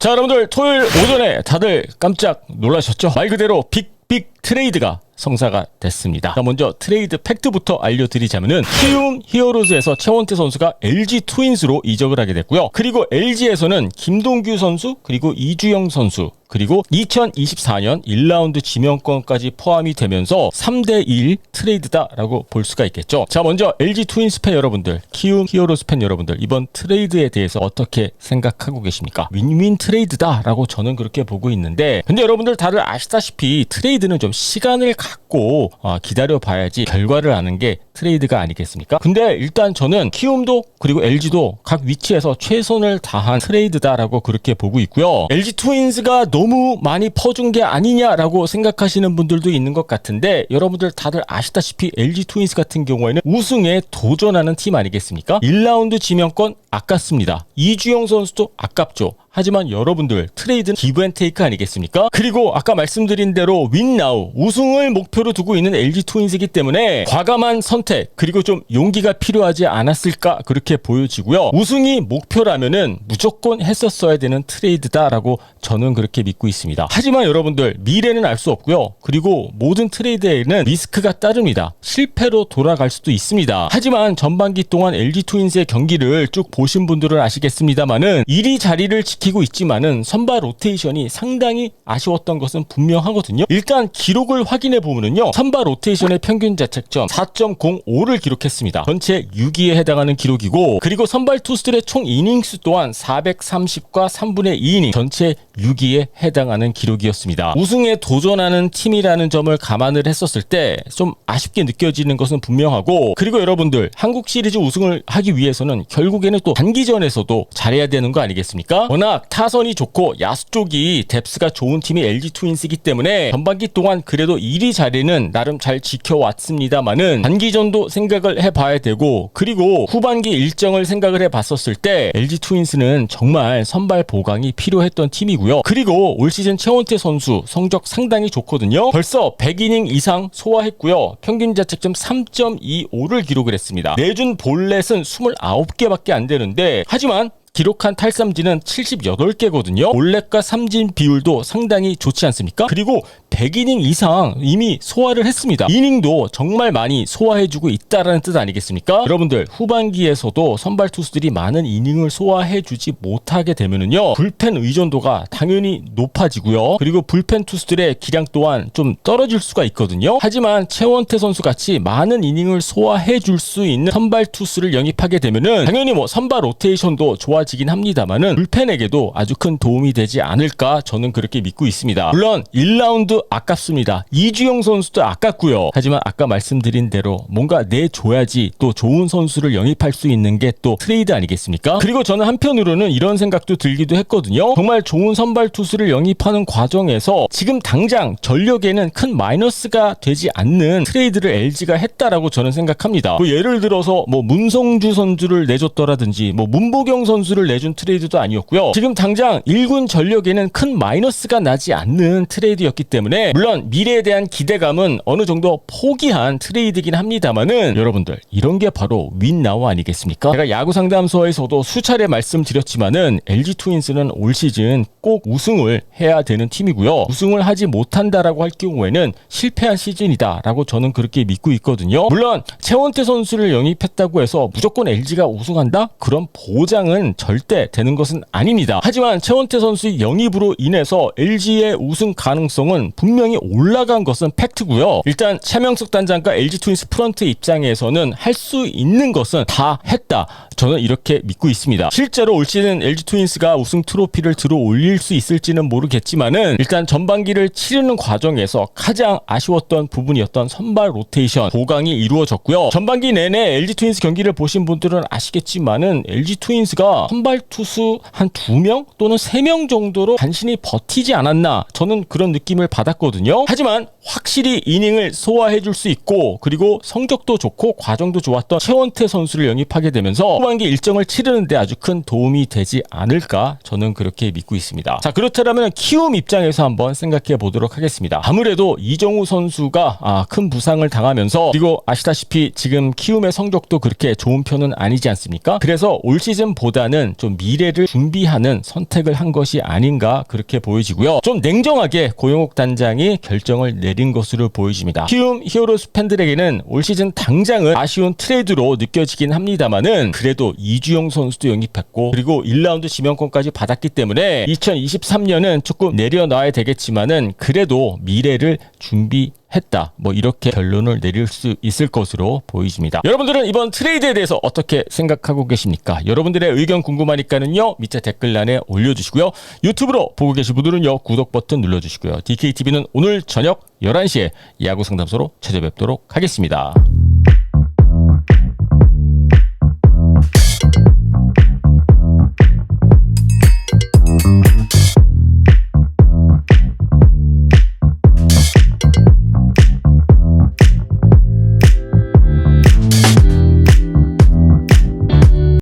자, 여러분들 토요일 오전에 다들 깜짝 놀라셨죠? 말 그대로 빅빅 트레이드가 성사가 됐습니다. 자, 먼저 트레이드 팩트부터 알려드리자면은 키움 히어로즈에서 최원태 선수가 LG 트윈스로 이적을 하게 됐고요. 그리고 LG에서는 김동규 선수 그리고 이주영 선수 그리고 2024년 1라운드 지명권까지 포함이 되면서 3대1 트레이드다라고 볼 수가 있겠죠. 자, 먼저 LG 트윈스 팬 여러분들, 키움 히어로즈 팬 여러분들, 이번 트레이드에 대해서 어떻게 생각하고 계십니까? 윈윈 트레이드다라고 저는 그렇게 보고 있는데, 근데 여러분들 다들 아시다시피 트레이드는 좀 시간을 갖고 어, 기다려 봐야지 결과를 아는 게 트레이드가 아니겠습니까? 근데 일단 저는 키움도 그리고 LG도 각 위치에서 최선을 다한 트레이드다라고 그렇게 보고 있고요. LG 트윈스가 너무 많이 퍼준 게 아니냐라고 생각하시는 분들도 있는 것 같은데 여러분들 다들 아시다시피 LG 트윈스 같은 경우에는 우승에 도전하는 팀 아니겠습니까? 1라운드 지명권 아깝습니다. 이주영 선수도 아깝죠. 하지만 여러분들 트레이드는 기브앤테이크 아니겠습니까? 그리고 아까 말씀드린 대로 윈나우 우승을 목표로 두고 있는 LG 트윈스이기 때문에 과감한 선택 그리고 좀 용기가 필요하지 않았을까 그렇게 보여지고요. 우승이 목표라면은 무조건 했었어야 되는 트레이드다라고 저는 그렇게 믿고 있습니다. 하지만 여러분들 미래는 알 수 없고요. 그리고 모든 트레이드에는 리스크가 따릅니다. 실패로 돌아갈 수도 있습니다. 하지만 전반기 동안 LG 트윈스의 경기를 쭉 보신 분들은 아시겠습니다만은 이리 자리를 지키고 있지만은 선발 로테이션이 상당히 아쉬웠던 것은 분명하거든요. 일단 기록을 확인해 보면은요. 선발 로테이션의 평균 자책점 4.05를 기록했습니다. 전체 6위에 해당하는 기록이고 그리고 선발 투수들의 총 이닝수 또한 430과 3분의 2이닝 전체 6위에 해당하는 기록이었습니다. 우승에 도전하는 팀이라는 점을 감안을 했었을 때 좀 아쉽게 느껴지는 것은 분명하고 그리고 여러분들 한국 시리즈 우승을 하기 위해서는 결국에는 또 단기전에서도 잘해야 되는 거 아니겠습니까? 워낙 타선이 좋고 야수 쪽이 뎁스가 좋은 팀이 LG 트윈스이기 때문에 전반기 동안 그래도 1위 자리는 나름 잘 지켜왔습니다만은 단기전도 생각을 해봐야 되고 그리고 후반기 일정을 생각을 해봤었을 때 LG 트윈스는 정말 선발 보강이 필요했던 팀이고요. 그리고 올 시즌 최원태 선수 성적 상당히 좋거든요. 벌써 100이닝 이상 소화했고요. 평균 자책점 3.25를 기록을 했습니다. 내준 볼넷은 29개밖에 안 되는데 하지만 기록한 탈삼진은 78개거든요. 볼넷과 삼진 비율도 상당히 좋지 않습니까? 그리고 100이닝 이상 이미 소화를 했습니다. 이닝도 정말 많이 소화해주고 있다라는 뜻 아니겠습니까? 여러분들 후반기에서도 선발 투수들이 많은 이닝을 소화해주지 못하게 되면은요 불펜 의존도가 당연히 높아지고요. 그리고 불펜 투수들의 기량 또한 좀 떨어질 수가 있거든요. 하지만 최원태 선수 같이 많은 이닝을 소화해줄 수 있는 선발 투수를 영입하게 되면은 당연히 뭐 선발 로테이션도 좋아 지긴 합니다만은 불펜에게도 아주 큰 도움이 되지 않을까 저는 그렇게 믿고 있습니다. 물론 1라운드 아깝습니다. 이주영 선수도 아깝고요. 하지만 아까 말씀드린 대로 뭔가 내줘야지 또 좋은 선수를 영입할 수 있는 게 또 트레이드 아니겠습니까? 그리고 저는 한편으로는 이런 생각도 들기도 했거든요. 정말 좋은 선발 투수를 영입하는 과정에서 지금 당장 전력에는 큰 마이너스가 되지 않는 트레이드를 LG가 했다라고 저는 생각합니다. 뭐 예를 들어서 뭐 문성주 선수를 내줬더라든지 뭐 문보경 선수 를 내준 트레이드도 아니었고요. 지금 당장 1군 전력에는 큰 마이너스가 나지 않는 트레이드였기 때문에 물론 미래에 대한 기대감은 어느 정도 포기한 트레이드긴 합니다만은 여러분들 이런 게 바로 윈나우 아니겠습니까? 제가 야구 상담소에서도 수차례 말씀드렸지만은 LG 트윈스는 올 시즌 꼭 우승을 해야 되는 팀이고요. 우승을 하지 못한다라고 할 경우에는 실패한 시즌이다라고 저는 그렇게 믿고 있거든요. 물론 최원태 선수를 영입했다고 해서 무조건 LG가 우승한다? 그런 보장은 절대 되는 것은 아닙니다. 하지만 최원태 선수의 영입으로 인해서 LG의 우승 가능성은 분명히 올라간 것은 팩트고요. 일단 차명석 단장과 LG 트윈스 프런트 입장에서는 할 수 있는 것은 다 했다. 저는 이렇게 믿고 있습니다. 실제로 올 시즌 LG 트윈스가 우승 트로피를 들어 올릴 수 있을지는 모르겠지만은 일단 전반기를 치르는 과정에서 가장 아쉬웠던 부분이었던 선발 로테이션 보강이 이루어졌고요. 전반기 내내 LG 트윈스 경기를 보신 분들은 아시겠지만은 LG 트윈스가 선발 투수 한 두 명 또는 세 명 정도로 간신히 버티지 않았나 저는 그런 느낌을 받았거든요. 하지만 확실히 이닝을 소화해 줄 수 있고 그리고 성적도 좋고 과정도 좋았던 최원태 선수를 영입하게 되면서 하반기 일정을 치르는데 아주 큰 도움이 되지 않을까 저는 그렇게 믿고 있습니다. 자 그렇다면 키움 입장에서 한번 생각해 보도록 하겠습니다. 아무래도 이정우 선수가 아, 큰 부상을 당하면서 그리고 아시다시피 지금 키움의 성적도 그렇게 좋은 편은 아니지 않습니까? 그래서 올 시즌보다는 좀 미래를 준비하는 선택을 한 것이 아닌가 그렇게 보여지고요. 좀 냉정하게 고용욱 단장이 결정을 내린 것으로 보여집니다. 키움 히어로스 팬들에게는 올 시즌 당장은 아쉬운 트레이드로 느껴지긴 합니다만은 그래도 이주영 선수도 영입했고 그리고 1라운드 지명권까지 받았기 때문에 2023년은 조금 내려놔야 되겠지만은 그래도 미래를 준비 했다. 뭐 이렇게 결론을 내릴 수 있을 것으로 보이집니다. 여러분들은 이번 트레이드에 대해서 어떻게 생각하고 계십니까? 여러분들의 의견 궁금하니까는요. 밑에 댓글란에 올려주시고요. 유튜브로 보고 계신 분들은요. 구독 버튼 눌러주시고요. DKTV는 오늘 저녁 11시에 야구 상담소로 찾아뵙도록 하겠습니다.